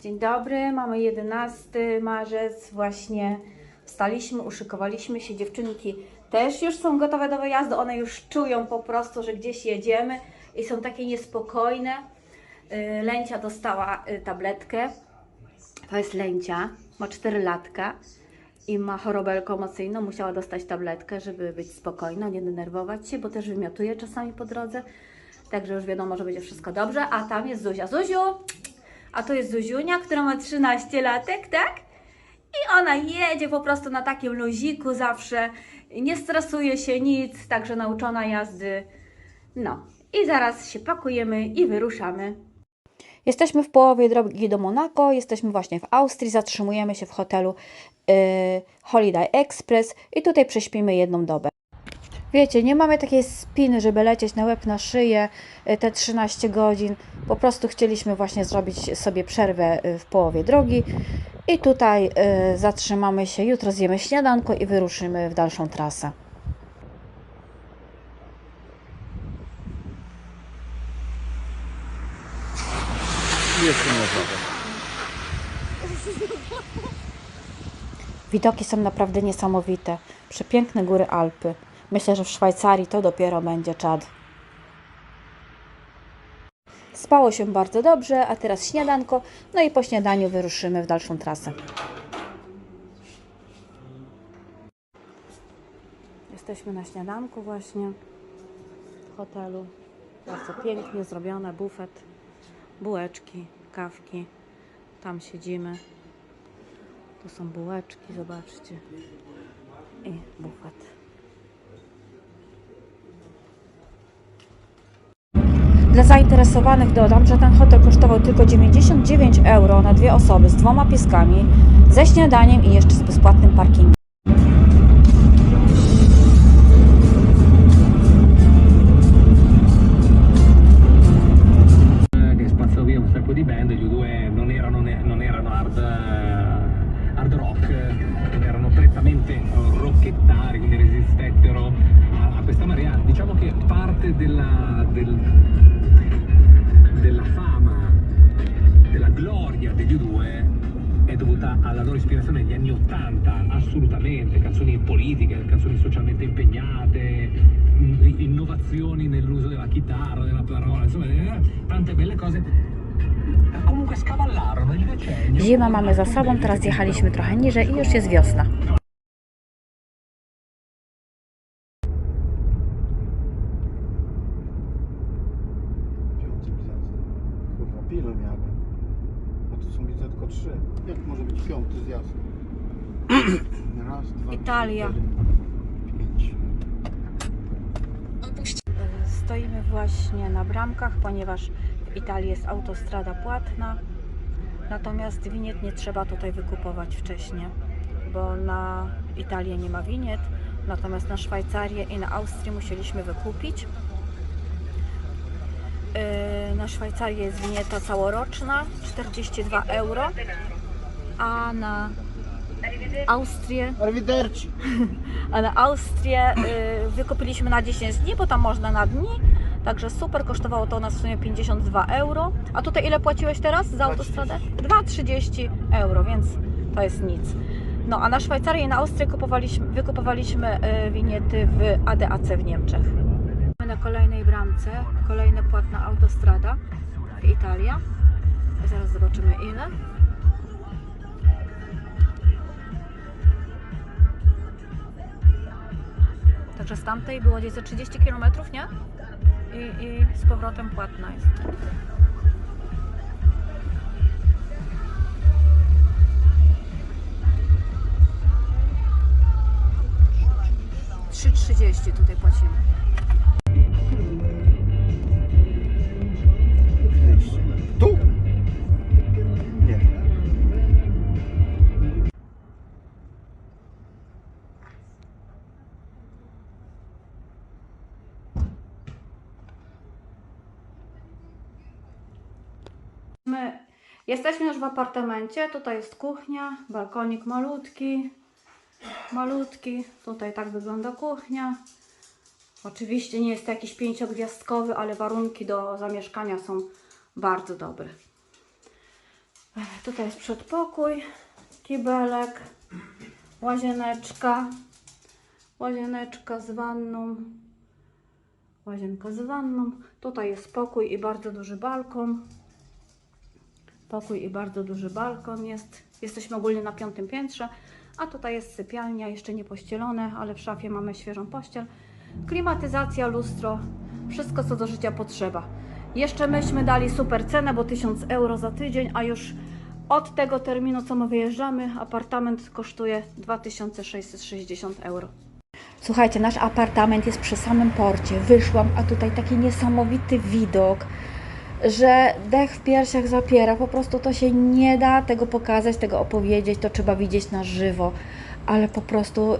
Dzień dobry, mamy 11 marzec, właśnie wstaliśmy, uszykowaliśmy się, dziewczynki też już są gotowe do wyjazdu, one już czują po prostu, że gdzieś jedziemy i są takie niespokojne. Y, Lęcia dostała y, tabletkę, to jest Lęcia, ma 4 latka i ma chorobę lokomocyjną, musiała dostać tabletkę, żeby być spokojna, nie denerwować się, bo też wymiotuje czasami po drodze, także już wiadomo, że będzie wszystko dobrze, a tam jest Zuzia. Zuziu! A to jest Zuziunia, która ma 13 latek, tak? I ona jedzie po prostu na takim luziku zawsze, nie stresuje się nic, także nauczona jazdy. No i zaraz się pakujemy i wyruszamy. Jesteśmy w połowie drogi do Monako, jesteśmy właśnie w Austrii, zatrzymujemy się w hotelu yy, Holiday Express i tutaj prześpimy jedną dobę. Wiecie, nie mamy takiej spiny, żeby lecieć na łeb, na szyję y, te 13 godzin. Po prostu chcieliśmy właśnie zrobić sobie przerwę y, w połowie drogi. I tutaj y, zatrzymamy się, jutro zjemy śniadanko i wyruszymy w dalszą trasę. Jeszcze nie można. Widoki są naprawdę niesamowite. Przepiękne góry Alpy. Myślę, że w Szwajcarii to dopiero będzie czad. Spało się bardzo dobrze, a teraz śniadanko, no i po śniadaniu wyruszymy w dalszą trasę. Jesteśmy na śniadanku właśnie w hotelu. Bardzo pięknie zrobione, bufet, bułeczki, kawki. Tam siedzimy. Tu są bułeczki, zobaczcie. I bufet. Dla zainteresowanych dodam, że ten hotel kosztował tylko 99 euro na dwie osoby z dwoma pieskami, ze śniadaniem i jeszcze z bezpłatnym parkingiem. Zimę mamy za sobą, teraz jechaliśmy trochę niżej i już jest wiosna. Piąty zjazd. Kurwa, pilu miałem. A tu są widzę tylko trzy. Jak może być piąty zjazd? Raz, dwa, Italia. cztery. Stoimy właśnie na bramkach, ponieważ w Italii jest autostrada płatna. Natomiast winiet nie trzeba tutaj wykupować wcześniej, bo na Italię nie ma winiet, natomiast na Szwajcarię i na Austrię musieliśmy wykupić. Yy, Na Szwajcarię jest winieta całoroczna 42 euro, a na Austrię a na Austrię y, wykupiliśmy na 10 dni, bo tam można na dni. Także super, kosztowało to nas w sumie 52 euro. A tutaj ile płaciłeś teraz za autostradę? 2,30 euro, więc to jest nic. No a na Szwajcarię i na Austrię kupowaliśmy, wykupowaliśmy y, winiety w ADAC w Niemczech. Na kolejnej bramce, kolejna płatna autostrada Italia. Zaraz zobaczymy ile. Także z tamtej było gdzieś ze 30 km, nie? I, I z powrotem płatna jest. Trzy trzydzieści tutaj płacimy. My jesteśmy już w apartamencie. Tutaj jest kuchnia, balkonik malutki, malutki. Tutaj tak wygląda kuchnia. Oczywiście nie jest to jakiś pięciogwiazdkowy, ale warunki do zamieszkania są bardzo dobre. Tutaj jest przedpokój, kibelek, łazieneczka, łazieneczka z wanną, łazienka z wanną. Tutaj jest pokój i bardzo duży balkon. Pokój i bardzo duży balkon jest. Jesteśmy ogólnie na piątym piętrze, a tutaj jest sypialnia, jeszcze nie pościelone, ale w szafie mamy świeżą pościel. Klimatyzacja, lustro, wszystko co do życia potrzeba. Jeszcze myśmy dali super cenę, bo 1000 euro za tydzień, a już od tego terminu, co my wyjeżdżamy, apartament kosztuje 2660 euro. Słuchajcie, nasz apartament jest przy samym porcie. Wyszłam, a tutaj taki niesamowity widok, że dech w piersiach zapiera. Po prostu to się nie da tego pokazać, tego opowiedzieć. To trzeba widzieć na żywo, ale po prostu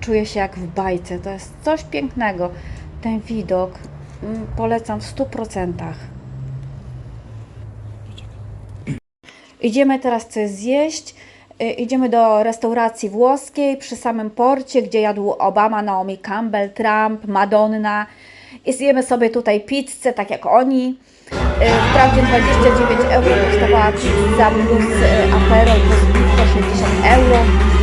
czuję się jak w bajce. To jest coś pięknego. Ten widok mm, polecam w 100%. Idziemy teraz coś zjeść. Y, Idziemy do restauracji włoskiej przy samym porcie, gdzie jadł Obama, Naomi Campbell, Trump, Madonna. I zjemy sobie tutaj pizzę, tak jak oni. Y, Wprawdzie 29 euro kosztowała pizza plus y, aperol plus piwo 60 euro.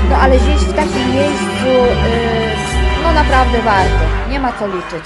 No ale zjeść w takim miejscu, y, no naprawdę warto. Nie ma co liczyć.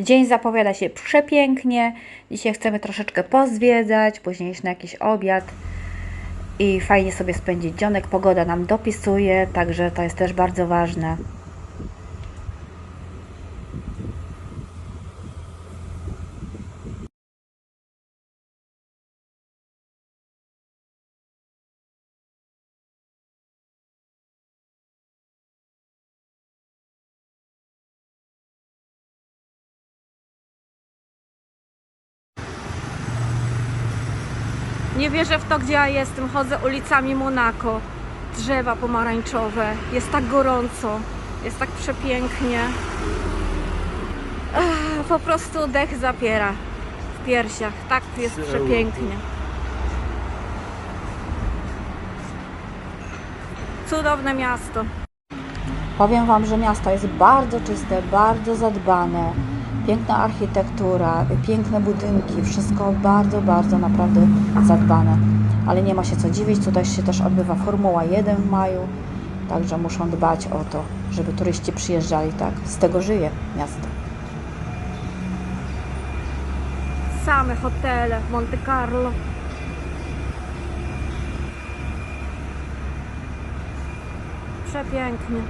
Dzień zapowiada się przepięknie. Dzisiaj chcemy troszeczkę pozwiedzać, później iść na jakiś obiad i fajnie sobie spędzić dzionek. Pogoda nam dopisuje, także to jest też bardzo ważne. Nie wierzę w to, gdzie ja jestem. Chodzę ulicami Monako. Drzewa pomarańczowe. Jest tak gorąco. Jest tak przepięknie. Ech, po prostu dech zapiera w piersiach. Tak jest przepięknie. Cudowne miasto. Powiem Wam, że miasto jest bardzo czyste, bardzo zadbane. Piękna architektura, piękne budynki, wszystko bardzo, bardzo naprawdę zadbane. Ale nie ma się co dziwić, tutaj się też odbywa Formuła 1 w maju, także muszą dbać o to, żeby turyści przyjeżdżali, tak? Z tego żyje miasto. Same hotele, Monte Carlo. Przepięknie.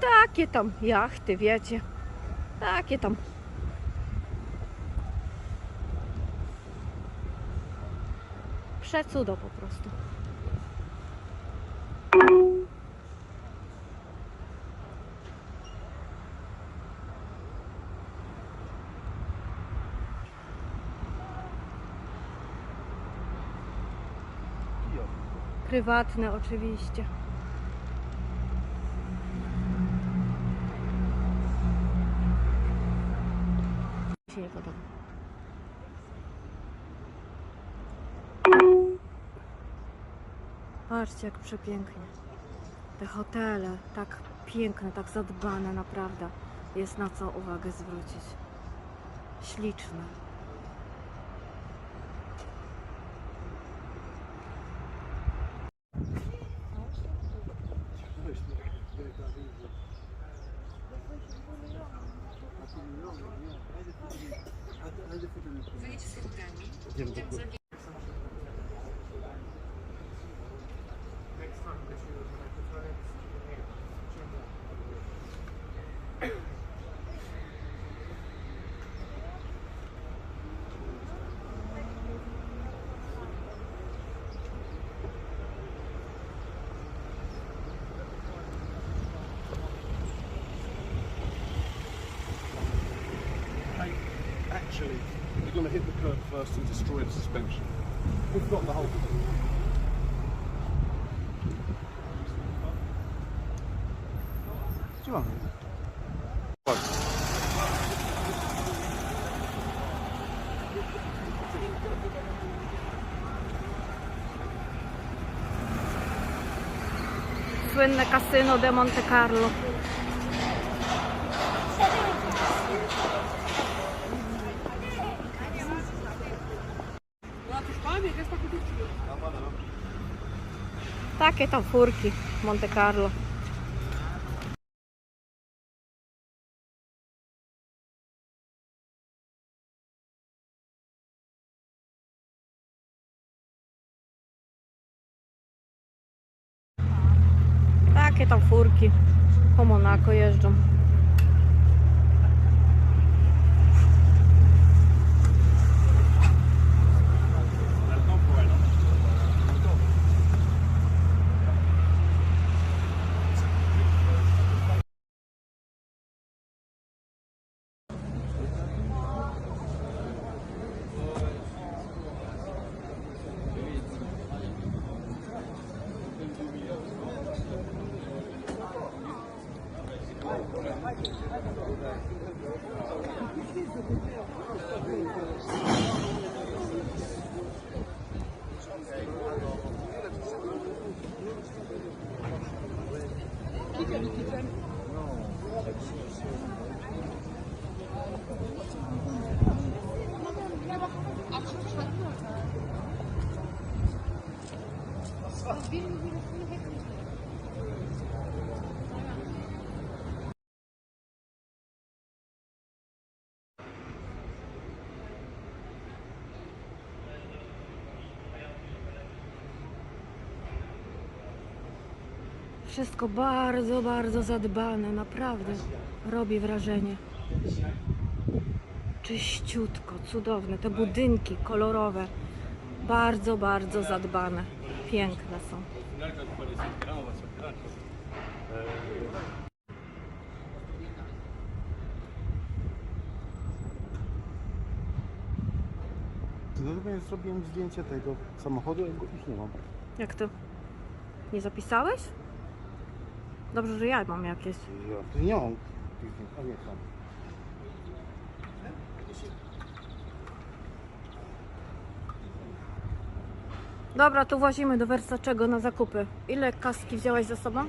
Takie tam jachty, wiecie. Takie tam. Przecudo po prostu. Prywatne oczywiście. Ci nie podoba? Patrzcie, jak przepięknie. Te hotele, tak piękne, tak zadbane, naprawdę. Jest na co uwagę zwrócić. Śliczne. Mamy? Słynne kasyno de Monte Carlo. Takie tam furki Monte Carlo. Takie tam furki po Monako jeżdżą. Wszystko bardzo, bardzo zadbane, naprawdę. Robi wrażenie. Czyściutko, cudowne. Te budynki kolorowe. Bardzo, bardzo zadbane. Piękne są. To ja zrobiłem zdjęcie tego samochodu, a go już nie mam. Jak to? Nie zapisałeś? Dobrze, że ja mam jakieś. Ja tu nie mam a nie. Dobra, to włazimy do Versacego na zakupy. Ile kaski wziąłeś ze sobą?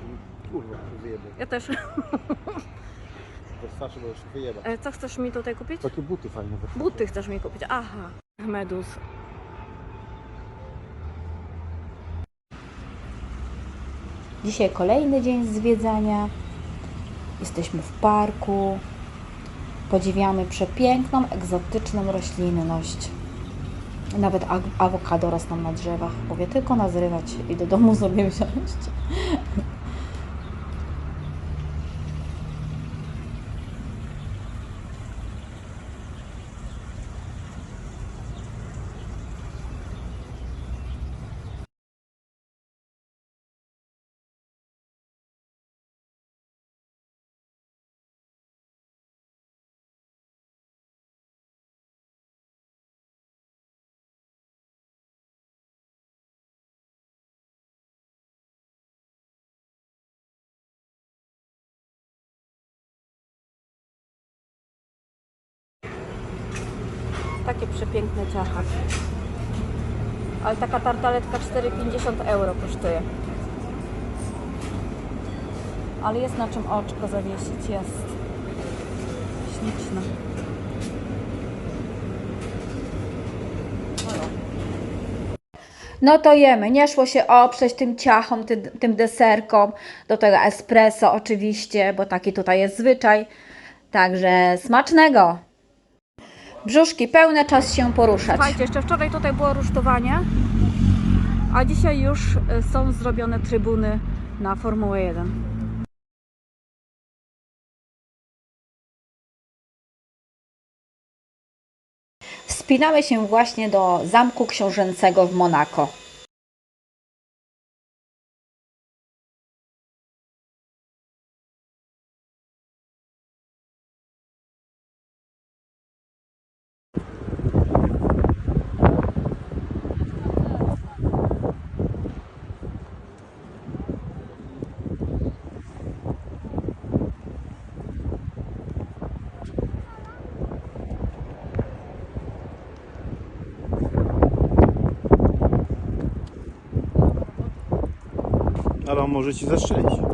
Kurwa, wyjebę. Ja też. Wystarczy, bo już wyjebę. E, Co chcesz mi tutaj kupić? Takie buty fajne. Buty chcesz mi kupić. Aha. Medus. Dzisiaj kolejny dzień zwiedzania. Jesteśmy w parku. Podziwiamy przepiękną, egzotyczną roślinność. Nawet awokado rosną na drzewach. Mówię tylko nazrywać i do domu sobie wziąć. Takie przepiękne ciacha. Ale taka tartaletka 4,50 euro kosztuje. Ale jest na czym oczko zawiesić, jest. Śliczne. No to jemy. Nie szło się oprzeć tym ciachom, tym, tym deserkom, do tego espresso oczywiście, bo taki tutaj jest zwyczaj. Także smacznego! Brzuszki pełne, czas się poruszać. Słuchajcie, jeszcze wczoraj tutaj było rusztowanie, a dzisiaj już y, są zrobione trybuny na Formułę 1. Wspinamy się właśnie do Zamku Książęcego w Monako. Ale on może ci zastrzelić.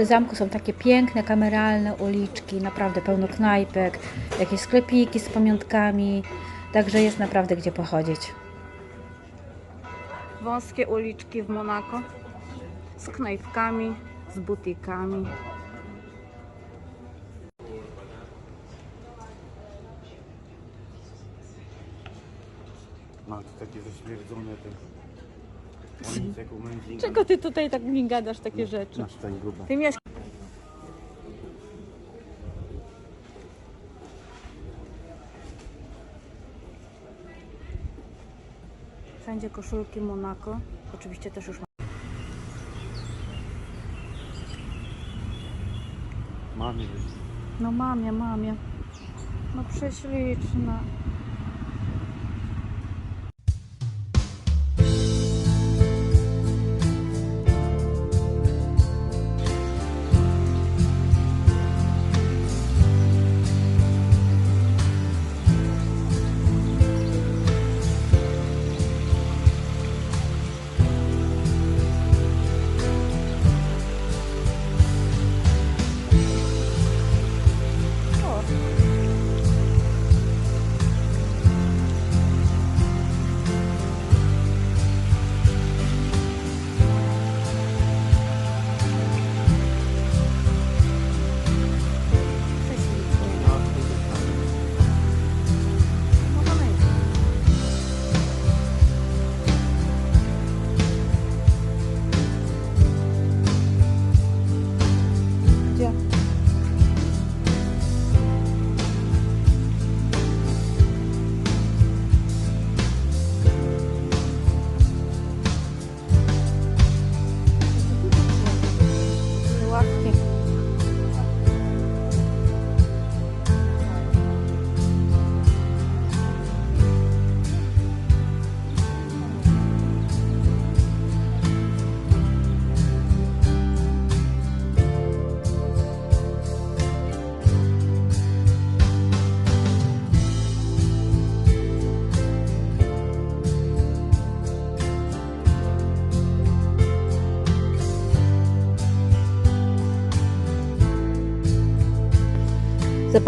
Przy zamku są takie piękne, kameralne uliczki, naprawdę pełno knajpek, jakieś sklepiki z pamiątkami, także jest naprawdę gdzie pochodzić. Wąskie uliczki w Monako z knajpkami, z butikami. Ma tu takie zaśmierdzone te... Czego ty tutaj tak mi gadasz takie rzeczy? Masz tutaj grube. Ty mieszkasz. Wszędzie koszulki Monako. Oczywiście też już ma. Mamy. No mamie, mamie. No prześliczna.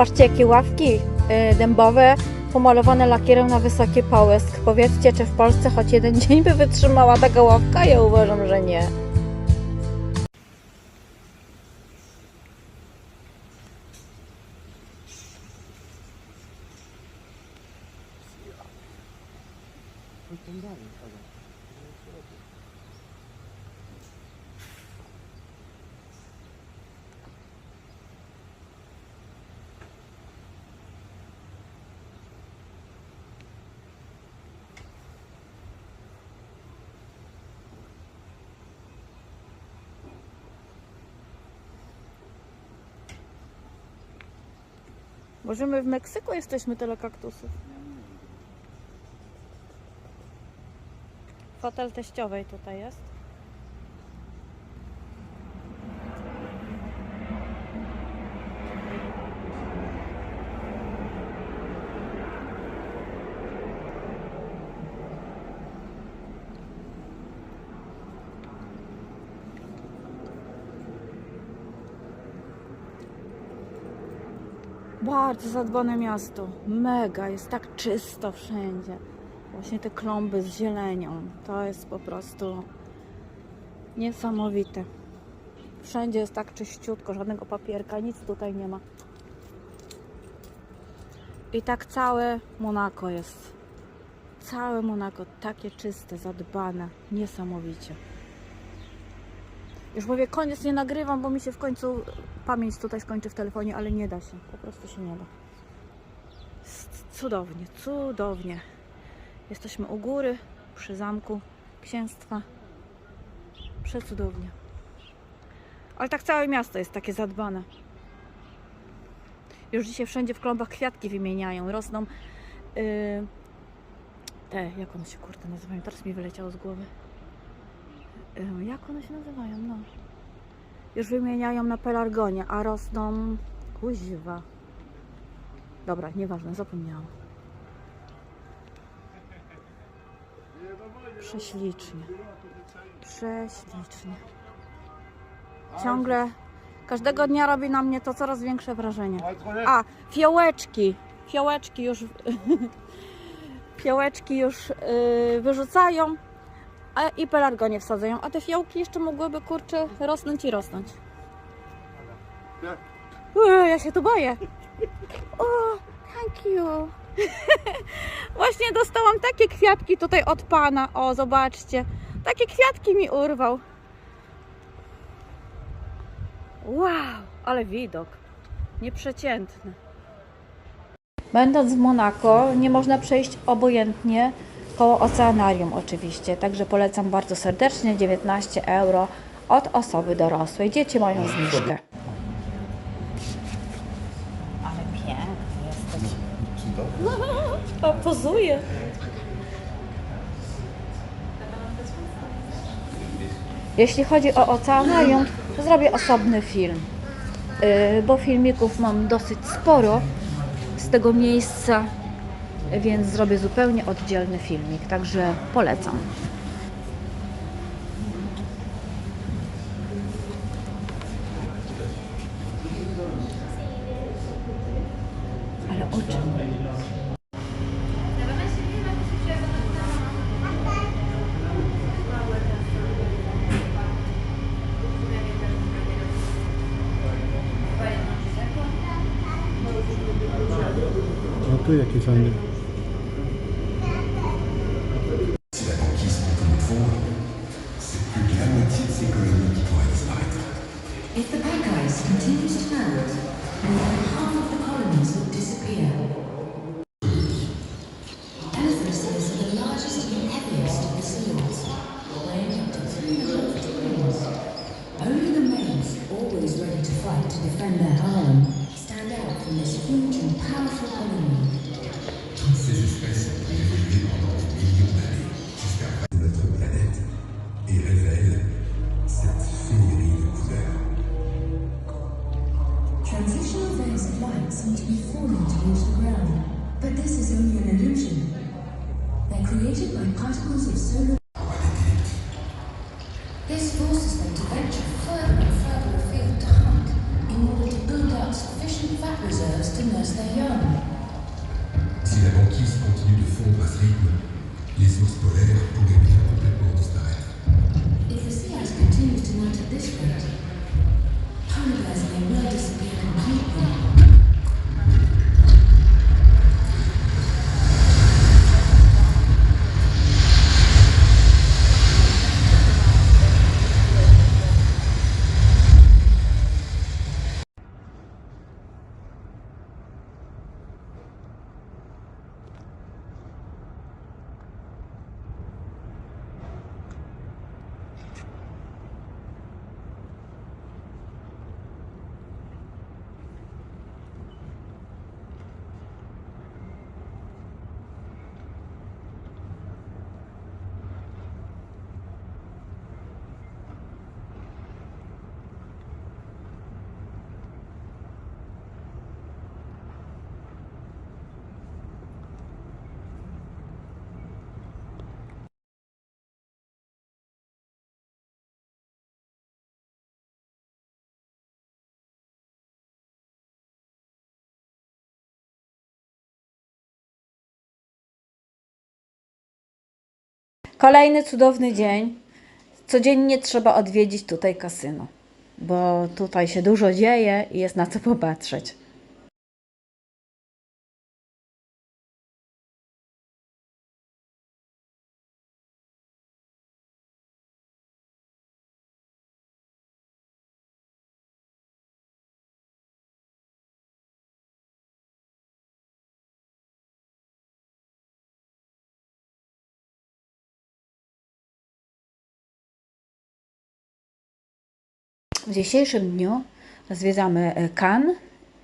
Zobaczcie, jakie ławki y, dębowe pomalowane lakierem na wysoki połysk. Powiedzcie, czy w Polsce choć jeden dzień by wytrzymała taka ławka? Ja uważam, że nie. Może my w Meksyku jesteśmy tyle kaktusów. Fotel teściowej tutaj jest. Bardzo zadbane miasto. Mega, jest tak czysto wszędzie. Właśnie te klomby z zielenią. To jest po prostu niesamowite. Wszędzie jest tak czyściutko, żadnego papierka, nic tutaj nie ma. I tak całe Monako jest. Całe Monako takie czyste, zadbane. Niesamowicie. Już mówię, koniec nie nagrywam, bo mi się w końcu pamięć tutaj skończy w telefonie, ale nie da się. Po prostu się nie da. Cudownie, cudownie. Jesteśmy u góry, przy zamku księstwa. Przecudownie. Ale tak całe miasto jest takie zadbane. Już dzisiaj wszędzie w klombach kwiatki wymieniają. Rosną yy, te, jak one się kurde nazywają? Teraz mi wyleciało z głowy. Jak one się nazywają? No. Już wymieniają na pelargonie, a rosną kuźwa. Dobra, nieważne, zapomniałam. Prześlicznie. Prześlicznie. Ciągle, każdego dnia robi na mnie to coraz większe wrażenie. A, fiołeczki. Fiołeczki już, fiołeczki już yy, wyrzucają a, i pelargonie wsadzają. A te fiołki jeszcze mogłyby, kurczę, rosnąć i rosnąć. Uuu, ja się tu boję. O, thank you. Właśnie dostałam takie kwiatki tutaj od pana. O, zobaczcie. Takie kwiatki mi urwał. Wow, ale widok. Nieprzeciętny. Będąc w Monako, nie można przejść obojętnie koło oceanarium oczywiście. Także polecam bardzo serdecznie 19 euro od osoby dorosłej. Dzieci mają zniżkę. Ale piękny jesteś. O, pozuje. Jeśli chodzi o oceanarium, to zrobię osobny film, Yy, bo filmików mam dosyć sporo z tego miejsca, więc zrobię zupełnie oddzielny filmik, także polecam. Ale oczy. No tu jaki fajny. into a powerful enemy. Kolejny cudowny dzień. Codziennie trzeba odwiedzić tutaj kasyno, bo tutaj się dużo dzieje i jest na co popatrzeć. W dzisiejszym dniu zwiedzamy e, Cannes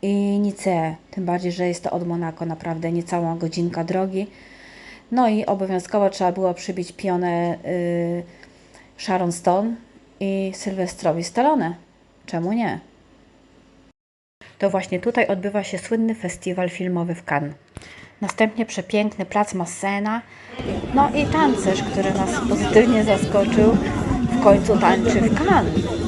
i Nicea, tym bardziej, że jest to od Monako naprawdę niecała godzinka drogi. No i obowiązkowo trzeba było przybić pionę y, Sharon Stone i Sylwestrowi Stallone. Czemu nie? To właśnie tutaj odbywa się słynny festiwal filmowy w Cannes. Następnie przepiękny plac Massena, no i tancerz, który nas pozytywnie zaskoczył, w końcu tańczy w Cannes,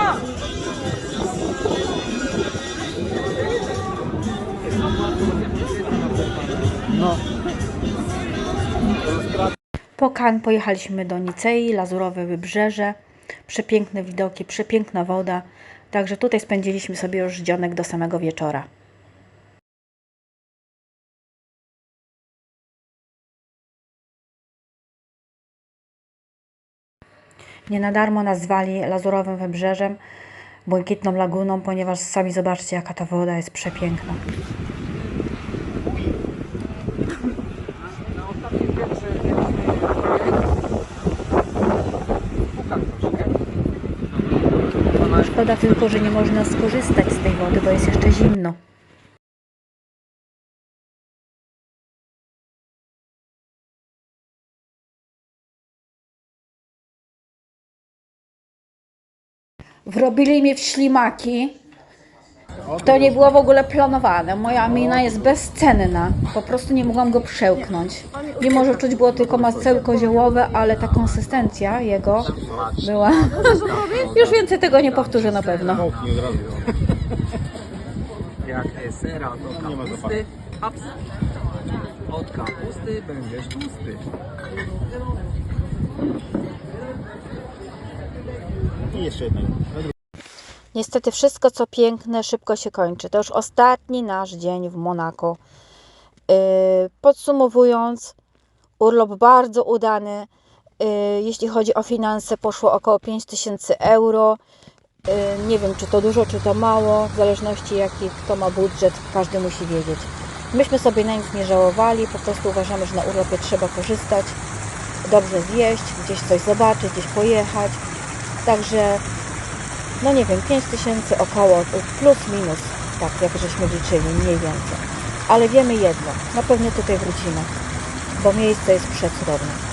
Po Cannes pojechaliśmy do Nicei, lazurowe wybrzeże, przepiękne widoki, przepiękna woda. Także tutaj spędziliśmy sobie już dzionek do samego wieczora. Nie na darmo nazwali lazurowym wybrzeżem, błękitną laguną, ponieważ sami zobaczcie, jaka ta woda jest przepiękna. Szkoda tylko, że nie można skorzystać z tej wody, bo jest jeszcze zimno. Wrobili mnie w ślimaki. To nie było w ogóle planowane. Moja mina jest bezcenna. Po prostu nie mogłam go przełknąć. Mimo, że czuć było tylko masełko ziołowe, ale ta konsystencja jego była... Już więcej tego nie powtórzę na pewno. Jak sera do kapusty. Od kapusty będziesz tłusty. I jeszcze jednego. Niestety wszystko co piękne szybko się kończy. To już ostatni nasz dzień w Monako. Yy, Podsumowując, urlop bardzo udany. Yy, Jeśli chodzi o finanse, poszło około 5000 euro. Yy, Nie wiem, czy to dużo, czy to mało, w zależności jaki kto ma budżet, każdy musi wiedzieć. Myśmy sobie na nic nie żałowali, po prostu uważamy, że na urlopie trzeba korzystać, dobrze zjeść, gdzieś coś zobaczyć, gdzieś pojechać. Także no nie wiem, 5 tysięcy około, y, plus minus, tak jak żeśmy liczyli, mniej więcej. Ale wiemy jedno, na pewno tutaj wrócimy, bo miejsce jest przecudowne.